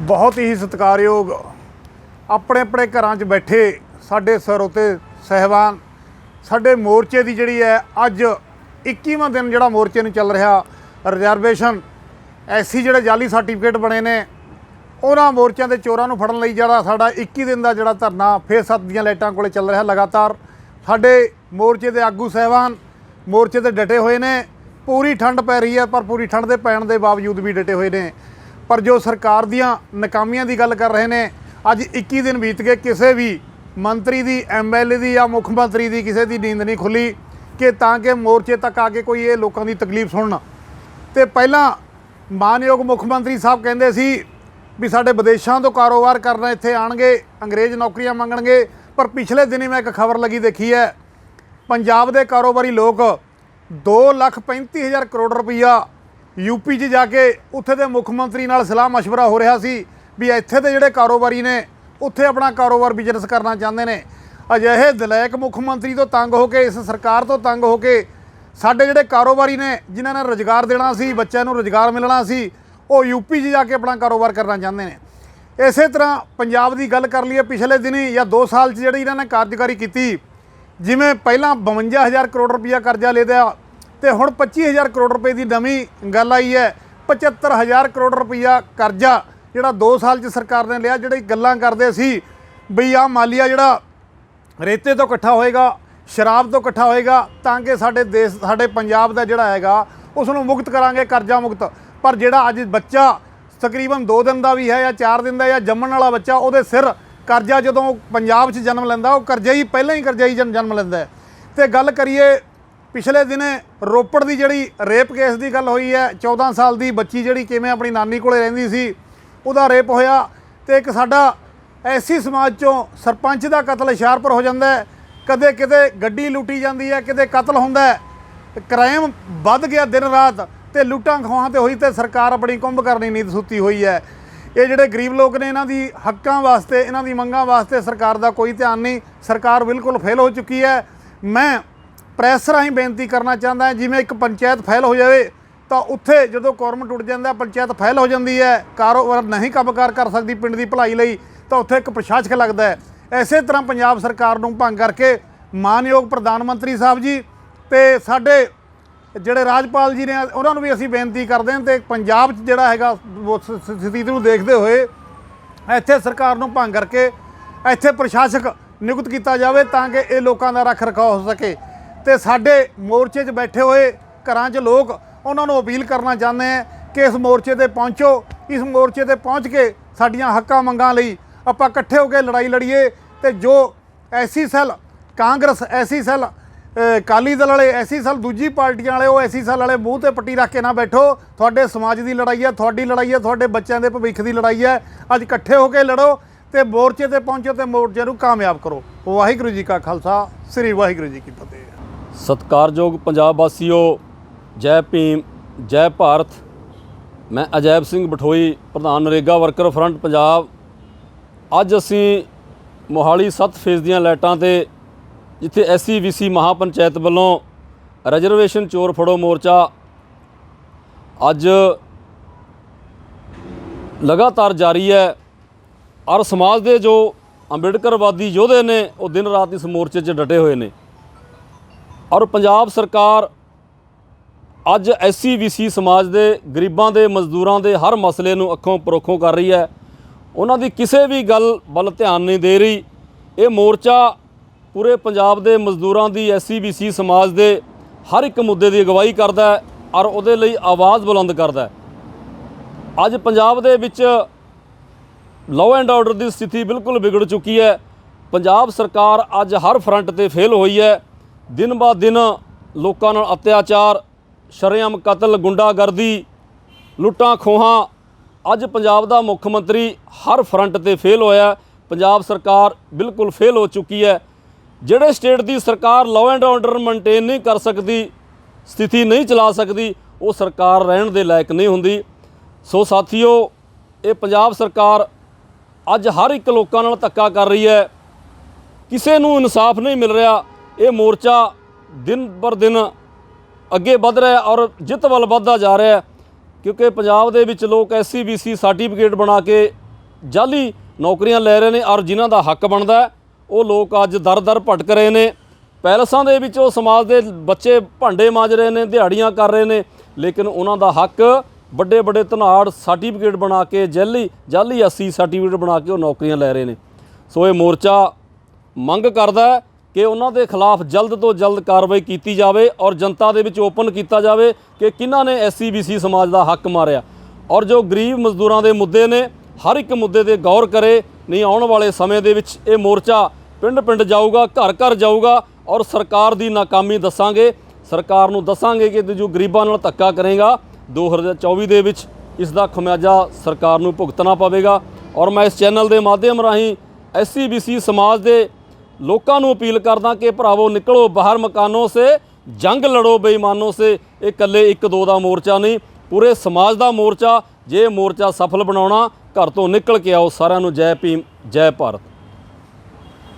ਬਹੁਤ ਹੀ ਸਤਿਕਾਰਯੋਗ ਆਪਣੇ ਆਪਣੇ ਘਰਾਂ 'ਚ ਬੈਠੇ ਸਾਡੇ ਸਰੋਤੇ ਸਹਿਬਾਨ, ਸਾਡੇ ਮੋਰਚੇ ਦੀ ਜਿਹੜੀ ਹੈ ਅੱਜ 21ਵਾਂ ਦਿਨ ਜਿਹੜਾ ਮੋਰਚੇ ਨੂੰ ਚੱਲ ਰਿਹਾ ਰਿਜ਼ਰਵੇਸ਼ਨ ਐਸੀ ਜਿਹੜੇ ਜਾਲੀ ਸਰਟੀਫਿਕੇਟ ਬਣੇ ਨੇ, ਉਹਨਾਂ ਮੋਰਚਿਆਂ ਦੇ ਚੋਰਾਂ ਨੂੰ ਫੜਨ ਲਈ ਜਿਹੜਾ ਸਾਡਾ 21 ਦਿਨ ਦਾ ਜਿਹੜਾ ਧਰਨਾ ਫੇਰ ਸੱਤ ਦੀਆਂ ਲਾਈਟਾਂ ਕੋਲੇ ਚੱਲ ਰਿਹਾ ਲਗਾਤਾਰ। ਸਾਡੇ ਮੋਰਚੇ ਦੇ ਆਗੂ ਸਹਿਬਾਨ, ਮੋਰਚੇ ਤੇ ਡਟੇ ਹੋਏ ਨੇ, ਪੂਰੀ ਠੰਡ ਪੈ ਰਹੀ ਹੈ, ਪਰ ਪੂਰੀ ਠੰਡ ਦੇ ਪੈਣ ਦੇ ਬਾਵਜੂਦ ਵੀ ਡਟੇ ਹੋਏ ਨੇ। ਪਰ ਜੋ ਸਰਕਾਰ ਦੀਆਂ ਨਾਕਾਮੀਆਂ ਦੀ ਗੱਲ ਕਰ ਰਹੇ ਨੇ, ਅੱਜ 21 ਦਿਨ ਬੀਤ ਗਏ, ਕਿਸੇ ਵੀ ਮੰਤਰੀ ਦੀ ਐਮਐਲਏ ਦੀ ਜਾਂ ਮੁੱਖ ਮੰਤਰੀ ਦੀ ਕਿਸੇ ਦੀ ਨੀਂਦ ਨਹੀਂ ਖੁੱਲੀ ਕਿ ਤਾਂ ਕਿ ਮੋਰਚੇ ਤੱਕ ਆ ਕੇ ਕੋਈ ਇਹ ਲੋਕਾਂ ਦੀ ਤਕਲੀਫ ਸੁਣਨ। ਤੇ ਪਹਿਲਾਂ ਮਾਨਯੋਗ ਮੁੱਖ ਮੰਤਰੀ ਸਾਹਿਬ ਕਹਿੰਦੇ ਸੀ ਵੀ ਸਾਡੇ ਵਿਦੇਸ਼ਾਂ ਤੋਂ ਕਾਰੋਬਾਰ ਕਰਨਾ ਇੱਥੇ ਆਣਗੇ, ਅੰਗਰੇਜ਼ ਨੌਕਰੀਆਂ ਮੰਗਣਗੇ, ਪਰ ਪਿਛਲੇ ਦਿਨੀ ਮੈਂ ਇੱਕ ਖਬਰ ਲੱਗੀ ਦੇਖੀ ਹੈ, ਪੰਜਾਬ ਦੇ ਕਾਰੋਬਾਰੀ ਲੋਕ 2 ਲੱਖ 35 ਹਜ਼ਾਰ ਕਰੋੜ ਰੁਪਈਆ ਯੂਪੀ 'ਚ ਜਾ ਕੇ ਉੱਥੇ ਦੇ ਮੁੱਖ ਮੰਤਰੀ ਨਾਲ ਸਲਾਹ مشਵਰਾ ਹੋ ਰਿਹਾ ਸੀ ਵੀ ਇੱਥੇ ਦੇ ਜਿਹੜੇ ਕਾਰੋਬਾਰੀ ਨੇ, ਉੱਥੇ ਆਪਣਾ ਕਾਰੋਬਾਰ ਬਿਜ਼ਨਸ ਕਰਨਾ ਚਾਹੁੰਦੇ ਨੇ। ਅਜਿਹੇ ਦਲੈਕ ਮੁੱਖ ਮੰਤਰੀ ਤੋਂ ਤੰਗ ਹੋ ਕੇ, ਇਸ ਸਰਕਾਰ ਤੋਂ ਤੰਗ ਹੋ ਕੇ ਸਾਡੇ ਜਿਹੜੇ ਕਾਰੋਬਾਰੀ ਨੇ, ਜਿਨ੍ਹਾਂ ਨੇ ਰੁਜ਼ਗਾਰ ਦੇਣਾ ਸੀ, ਬੱਚਿਆਂ ਨੂੰ ਰੁਜ਼ਗਾਰ ਮਿਲਣਾ ਸੀ, ਉਹ ਯੂਪੀ 'ਚ ਜਾ ਕੇ ਆਪਣਾ ਕਾਰੋਬਾਰ ਕਰਨਾ ਚਾਹੁੰਦੇ ਨੇ। ਇਸੇ ਤਰ੍ਹਾਂ ਪੰਜਾਬ ਦੀ ਗੱਲ ਕਰ ਲਈਏ, ਪਿਛਲੇ ਦਿਨੀ ਜਾਂ 2 ਸਾਲ 'ਚ ਜਿਹੜੀ ਇਹਨਾਂ ਨੇ ਕਾਰਜਕਾਰੀ ਕੀਤੀ, ਜਿਵੇਂ ਪਹਿਲਾਂ 52000 ਕਰੋੜ ਰੁਪਇਆ ਕਰਜ਼ਾ ਲੈ ਤੇ ਹੁਣ 25000 ਕਰੋੜ ਰੁਪਏ ਦੀ ਨਵੀਂ ਗੱਲ ਆਈ ਹੈ 75000 ਕਰੋੜ ਰੁਪਈਆ ਕਰਜ਼ਾ ਜਿਹੜਾ 2 ਸਾਲ 'ਚ ਸਰਕਾਰ ਨੇ ਲਿਆ, ਜਿਹੜੇ ਗੱਲਾਂ ਕਰਦੇ ਸੀ ਬਈ ਆ ਮਾਲੀਆ ਜਿਹੜਾ ਰੇਤੇ ਤੋਂ ਇਕੱਠਾ ਹੋਏਗਾ, ਸ਼ਰਾਬ ਤੋਂ ਇਕੱਠਾ ਹੋਏਗਾ, ਤਾਂ ਕਿ ਸਾਡੇ ਦੇਸ਼, ਸਾਡੇ ਪੰਜਾਬ ਦਾ ਜਿਹੜਾ ਹੈਗਾ ਉਸ ਨੂੰ ਮੁਕਤ ਕਰਾਂਗੇ, ਕਰਜ਼ਾ ਮੁਕਤ ਪਰ ਜਿਹੜਾ ਅੱਜ ਬੱਚਾ ਤਕਰੀਬਨ 2 ਦਿਨ ਦਾ ਵੀ ਹੈ ਜਾਂ 4 ਦਿਨ ਦਾ ਜਾਂ ਜੰਮਣ ਵਾਲਾ ਬੱਚਾ, ਉਹਦੇ ਸਿਰ ਕਰਜ਼ਾ ਜਦੋਂ ਪੰਜਾਬ 'ਚ ਜਨਮ ਲੈਂਦਾ, ਉਹ ਕਰਜ਼ਾ ਹੀ, ਪਹਿਲਾਂ ਹੀ ਕਰਜ਼ਾ ਹੀ ਜਨ- ਜਨਮ ਲੈਂਦਾ ਹੈ। ਤੇ ਗੱਲ ਕਰੀਏ ਪਿਛਲੇ ਦਿਨੇ ਰੋਪੜ ਦੀ ਜਿਹੜੀ ਰੇਪ ਕੇਸ ਦੀ ਗੱਲ ਹੋਈ ਹੈ 14 ਸਾਲ ਦੀ ਬੱਚੀ ਜਿਹੜੀ ਕਿਵੇਂ ਆਪਣੀ ਨਾਨੀ ਕੋਲੇ ਰਹਿੰਦੀ ਸੀ, ਉਹਦਾ ਰੇਪ ਹੋਇਆ ਤੇ ਇੱਕ ਸਾਡਾ ਐਸੀ ਸਮਾਜ ਚੋਂ ਸਰਪੰਚ ਦਾ ਕਤਲ ਹੁਸ਼ਿਆਰਪੁਰ ਹੋ ਜਾਂਦਾ ਹੈ। ਕਦੇ ਕਿਤੇ ਗੱਡੀ ਲੁੱਟੀ ਜਾਂਦੀ ਹੈ, ਕਿਤੇ ਕਤਲ ਹੁੰਦਾ ਹੈ। ਕ੍ਰਾਈਮ ਵੱਧ ਗਿਆ ਦਿਨ ਰਾਤ ਤੇ ਲੁੱਟਾਂ ਖੋਹਾਂ ਤੇ ਹੋਈ ਤੇ ਸਰਕਾਰ ਆਪਣੀ ਕੁੰਭ ਕਰਨੀ ਨੀਂਦ ਸੁੱਤੀ ਹੋਈ ਹੈ। ਇਹ ਜਿਹੜੇ ਗਰੀਬ ਲੋਕ ਨੇ, ਇਹਨਾਂ ਦੀ ਹੱਕਾਂ ਵਾਸਤੇ, ਇਹਨਾਂ ਦੀ ਮੰਗਾਂ ਵਾਸਤੇ ਸਰਕਾਰ ਦਾ ਕੋਈ ਧਿਆਨ ਨਹੀਂ, ਸਰਕਾਰ ਬਿਲਕੁਲ ਫੇਲ ਹੋ ਚੁੱਕੀ ਹੈ। ਮੈਂ ਪ੍ਰੈਸ ਰਾਹੀਂ ਬੇਨਤੀ ਕਰਨਾ ਚਾਹੁੰਦਾ ਹਾਂ, ਜਿਵੇਂ ਇੱਕ ਪੰਚਾਇਤ ਫੈਲ ਹੋ ਜਾਵੇ, ਤਾਂ ਉੱਥੇ ਜਦੋਂ ਕੌਰਮ ਟੁੱਟ ਜਾਂਦਾ ਪੰਚਾਇਤ ਫੈਲ ਹੋ ਜਾਂਦੀ ਹੈ, ਕਾਰੋਬਾਰ ਨਹੀਂ ਕੰਮਕਾਰ ਕਰ ਸਕਦੀ ਪਿੰਡ ਦੀ ਭਲਾਈ ਲਈ, ਤਾਂ ਉੱਥੇ ਇੱਕ ਪ੍ਰਸ਼ਾਸਕ ਲੱਗਦਾ ਹੈ। ਐਸੇ ਤਰ੍ਹਾਂ ਪੰਜਾਬ ਸਰਕਾਰ ਨੂੰ ਭੰਗ ਕਰਕੇ ਮਾਨਯੋਗ ਪ੍ਰਧਾਨ ਮੰਤਰੀ ਸਾਹਿਬ ਜੀ ਤੇ ਸਾਡੇ ਜਿਹੜੇ ਰਾਜਪਾਲ ਜੀ ਨੇ, ਉਹਨਾਂ ਨੂੰ ਵੀ ਅਸੀਂ ਬੇਨਤੀ ਕਰਦੇ ਹਾਂ ਤੇ ਪੰਜਾਬ 'ਚ ਜਿਹੜਾ ਹੈਗਾ, ਉਹ ਸਥਿਤੀ ਨੂੰ ਦੇਖਦੇ ਹੋਏ ਇੱਥੇ ਸਰਕਾਰ ਨੂੰ ਭੰਗ ਕਰਕੇ ਇੱਥੇ ਪ੍ਰਸ਼ਾਸਕ ਨਿਯੁਕਤ ਕੀਤਾ ਜਾਵੇ ਤਾਂ ਕਿ ਇਹ ਲੋਕਾਂ ਦਾ ਰੱਖ ਰਖਾਅ ਹੋ ਸਕੇ। ਤੇ ਸਾਡੇ ਮੋਰਚੇ 'ਚ ਬੈਠੇ ਹੋਏ ਘਰਾਂ 'ਚ ਲੋਕ ਉਹਨਾਂ ਨੂੰ ਅਪੀਲ ਕਰਨਾ ਚਾਹੁੰਦੇ ਆ ਕਿ ਇਸ ਮੋਰਚੇ ਤੇ ਪਹੁੰਚੋ ਇਸ ਮੋਰਚੇ ਤੇ ਪਹੁੰਚ ਕੇ ਸਾਡੀਆਂ ਹੱਕਾਂ ਮੰਗਾਂ ਲਈ ਆਪਾਂ ਇਕੱਠੇ ਹੋ ਕੇ ਲੜਾਈ ਲੜੀਏ ਤੇ ਜੋ SC cell Congress SC cell ਅ, ਕਾਲੀ ਦਲ ਵਾਲੇ ਐਸੀ ਸੈੱਲ ਦੂਜੀ ਪਾਰਟੀਆਂ ਵਾਲੇ ਉਹ ਐਸੀ ਸੈੱਲ ਵਾਲੇ ਮੂੰਹ ਤੇ ਪੱਟੀ ਰੱਖ ਕੇ ਨਾ ਬੈਠੋ। ਤੁਹਾਡੇ ਸਮਾਜ ਦੀ ਲੜਾਈ ਹੈ ਤੁਹਾਡੀ ਲੜਾਈ ਹੈ ਤੁਹਾਡੇ ਬੱਚਿਆਂ ਦੇ ਭਵਿੱਖ ਦੀ ਲੜਾਈ ਹੈ। ਅੱਜ ਇਕੱਠੇ ਹੋ ਕੇ ਲੜੋ ਤੇ ਮੋਰਚੇ ਤੇ ਪਹੁੰਚੋ ਤੇ ਮੋਰਚੇ ਨੂੰ ਕਾਮਯਾਬ ਕਰੋ। ਵਾਹਿਗੁਰੂ ਜੀ ਕਾ ਖਾਲਸਾ ਸ੍ਰੀ ਵਾਹਿਗੁਰੂ ਜੀ ਕੀ ਫਤਿਹ। ਸਤਿਕਾਰਯੋਗ ਪੰਜਾਬ ਵਾਸੀਓ, ਜੈ ਭੀਮ, ਜੈ ਭਾਰਤ। ਮੈਂ ਅਜੈਬ ਸਿੰਘ ਬਠੋਈ, ਪ੍ਰਧਾਨ ਨਰੇਗਾ ਵਰਕਰ ਫਰੰਟ ਪੰਜਾਬ। ਅੱਜ ਅਸੀਂ ਮੋਹਾਲੀ 7 ਫੇਜ਼ ਦੀਆਂ ਲਾਈਟਾਂ ਤੇ, ਜਿੱਥੇ ਐਸਸੀ ਵੀਸੀ ਮਹਾਪੰਚਾਇਤ ਵੱਲੋਂ ਰਿਜ਼ਰਵੇਸ਼ਨ ਚੋਰ ਫੜੋ ਮੋਰਚਾ, ਅੱਜ ਲਗਾਤਾਰ ਜਾਰੀ ਹੈ। ਔਰ ਸਮਾਜ ਦੇ ਜੋ ਅੰਬੇਡਕਰਵਾਦੀ ਯੋਧੇ ਨੇ, ਉਹ ਦਿਨ ਰਾਤ ਇਸ ਮੋਰਚੇ 'ਚ ਡਟੇ ਹੋਏ ਨੇ। ਔਰ ਪੰਜਾਬ ਸਰਕਾਰ ਅੱਜ ਐਸਸੀ ਵੀਸੀ ਸਮਾਜ ਦੇ ਗਰੀਬਾਂ ਦੇ ਮਜ਼ਦੂਰਾਂ ਦੇ ਹਰ ਮਸਲੇ ਨੂੰ ਅੱਖੋਂ ਪਰੋਖੋਂ ਕਰ ਰਹੀ ਹੈ। ਉਹਨਾਂ ਦੀ ਕਿਸੇ ਵੀ ਗੱਲ ਵੱਲ ਧਿਆਨ ਨਹੀਂ ਦੇ ਰਹੀ। ਇਹ ਮੋਰਚਾ ਪੂਰੇ ਪੰਜਾਬ ਦੇ ਮਜ਼ਦੂਰਾਂ ਦੀ ਐਸਸੀ ਵੀਸੀ ਸਮਾਜ ਦੇ ਹਰ ਇੱਕ ਮੁੱਦੇ ਦੀ ਅਗਵਾਈ ਕਰਦਾ ਹੈ ਔਰ ਉਹਦੇ ਲਈ ਆਵਾਜ਼ ਬੁਲੰਦ ਕਰਦਾ ਹੈ। ਅੱਜ ਪੰਜਾਬ ਦੇ ਵਿੱਚ ਲਾਅ ਐਂਡ ਆਰਡਰ ਦੀ ਸਥਿਤੀ ਬਿਲਕੁਲ ਵਿਗੜ ਚੁੱਕੀ ਹੈ। ਪੰਜਾਬ ਸਰਕਾਰ ਅੱਜ ਹਰ ਫਰੰਟ ਤੇ ਫੇਲ ਹੋਈ ਹੈ। ਦਿਨ ਬਾ ਦਿਨ ਲੋਕਾਂ ਨਾਲ ਅਤਿਆਚਾਰ, ਸ਼ਰੇਆਮ ਕਤਲ, ਗੁੰਡਾਗਰਦੀ, ਲੁੱਟਾਂ, ਖੋਹਾਂ। ਅੱਜ ਪੰਜਾਬ ਦਾ ਮੁੱਖ ਮੰਤਰੀ ਹਰ ਫਰੰਟ ਤੇ ਫੇਲ ਹੋਇਆ ਪੰਜਾਬ ਸਰਕਾਰ ਬਿਲਕੁਲ ਫੇਲ ਹੋ ਚੁੱਕੀ ਹੈ। ਜਿਹੜੇ ਸਟੇਟ ਦੀ ਸਰਕਾਰ ਲਾਅ ਐਂਡ ਆਰਡਰ ਮੇਨਟੇਨ ਨਹੀਂ ਕਰ ਸਕਦੀ, ਸਥਿਤੀ ਨਹੀਂ ਚਲਾ ਸਕਦੀ, ਉਹ ਸਰਕਾਰ ਰਹਿਣ ਦੇ ਲਾਇਕ ਨਹੀਂ ਹੁੰਦੀ। ਸੋ ਸਾਥੀਓ, ਇਹ ਪੰਜਾਬ ਸਰਕਾਰ ਅੱਜ ਹਰ ਇੱਕ ਲੋਕਾਂ ਨਾਲ ਧੱਕਾ ਕਰ ਰਹੀ ਹੈ। ਕਿਸੇ ਨੂੰ ਇਨਸਾਫ ਨਹੀਂ ਮਿਲ ਰਿਹਾ। ਇਹ ਮੋਰਚਾ ਦਿਨ ਪਰ ਦਿਨ ਅੱਗੇ ਵੱਧ ਰਿਹਾ ਔਰ ਜਿੱਤ ਵੱਲ ਵੱਧਦਾ ਜਾ ਰਿਹਾ ਕਿਉਂਕਿ ਪੰਜਾਬ ਦੇ ਵਿੱਚ ਲੋਕ ਐਸਸੀ ਬੀਸੀ ਸਰਟੀਫਿਕੇਟ ਬਣਾ ਕੇ ਜਾਲੀ ਨੌਕਰੀਆਂ ਲੈ ਰਹੇ ਨੇ ਔਰ ਜਿਨ੍ਹਾਂ ਦਾ ਹੱਕ ਬਣਦਾ ਉਹ ਲੋਕ ਅੱਜ ਦਰ-ਦਰ ਭਟਕ ਰਹੇ ਨੇ। ਪੈਲਸਾਂ ਦੇ ਵਿੱਚ ਉਹ ਸਮਾਜ ਦੇ ਬੱਚੇ ਭਾਂਡੇ ਮਾਂਜ ਰਹੇ ਨੇ, ਦਿਹਾੜੀਆਂ ਕਰ ਰਹੇ ਨੇ, ਲੇਕਿਨ ਉਹਨਾਂ ਦਾ ਹੱਕ ਵੱਡੇ ਵੱਡੇ ਧਨਾੜ ਸਰਟੀਫਿਕੇਟ ਬਣਾ ਕੇ ਜਾਲੀ ਜਾਲੀ ਐਸਸੀ ਸਰਟੀਫਿਕੇਟ ਬਣਾ ਕੇ ਉਹ ਨੌਕਰੀਆਂ ਲੈ ਰਹੇ ਨੇ। ਸੋ ਇਹ ਮੋਰਚਾ ਮੰਗ ਕਰਦਾ ਕਿ ਉਹਨਾਂ ਦੇ ਖਿਲਾਫ ਜਲਦ ਤੋਂ ਜਲਦ ਕਾਰਵਾਈ ਕੀਤੀ ਜਾਵੇ ਔਰ ਜਨਤਾ ਦੇ ਵਿੱਚ ਓਪਨ ਕੀਤਾ ਜਾਵੇ ਕਿ ਕਿਹਨਾਂ ਨੇ ਐਸਸੀ ਬੀਸੀ ਸਮਾਜ ਦਾ ਹੱਕ ਮਾਰਿਆ। ਔਰ ਜੋ ਗਰੀਬ ਮਜ਼ਦੂਰਾਂ ਦੇ ਮੁੱਦੇ ਨੇ, ਹਰ ਇੱਕ ਮੁੱਦੇ ਤੇ ਗੌਰ ਕਰੇ, ਨਹੀਂ ਆਉਣ ਵਾਲੇ ਸਮੇਂ ਦੇ ਵਿੱਚ ਇਹ ਮੋਰਚਾ ਪਿੰਡ-ਪਿੰਡ ਜਾਊਗਾ, ਘਰ-ਘਰ ਜਾਊਗਾ ਔਰ ਸਰਕਾਰ ਦੀ ਨਾਕਾਮੀ ਦੱਸਾਂਗੇ। ਸਰਕਾਰ ਨੂੰ ਦੱਸਾਂਗੇ ਕਿ ਜੋ ਗਰੀਬਾਂ ਨਾਲ ਧੱਕਾ ਕਰੇਗਾ 2024 ਦੇ ਵਿੱਚ ਇਸ ਦਾ ਖਮਿਆਜਾ ਸਰਕਾਰ ਨੂੰ ਭੁਗਤਣਾ ਪਵੇਗਾ। ਔਰ ਮੈਂ ਇਸ ਚੈਨਲ ਦੇ ਮਾਧਿਅਮ ਰਾਹੀਂ ਐਸਸੀ ਬੀਸੀ ਸਮਾਜ ਦੇ ਲੋਕਾਂ ਨੂੰ ਅਪੀਲ ਕਰਦਾ ਕਿ ਭਰਾਵੋ, ਨਿਕਲੋ ਬਾਹਰ ਮਕਾਨੋਂ ਸੇ, ਜੰਗ ਲੜੋ ਬੇਈਮਾਨੋਂ ਸੇ। ਇਹ ਇਕੱਲੇ ਇੱਕ ਦੋ ਦਾ ਮੋਰਚਾ ਨਹੀਂ, ਪੂਰੇ ਸਮਾਜ ਦਾ ਮੋਰਚਾ। ਜੇ ਮੋਰਚਾ ਸਫਲ ਬਣਾਉਣਾ, ਘਰ ਤੋਂ ਨਿਕਲ ਕੇ ਆਓ। ਸਾਰਿਆਂ ਨੂੰ ਜੈ ਭੀਮ, ਜੈ ਭਾਰਤ।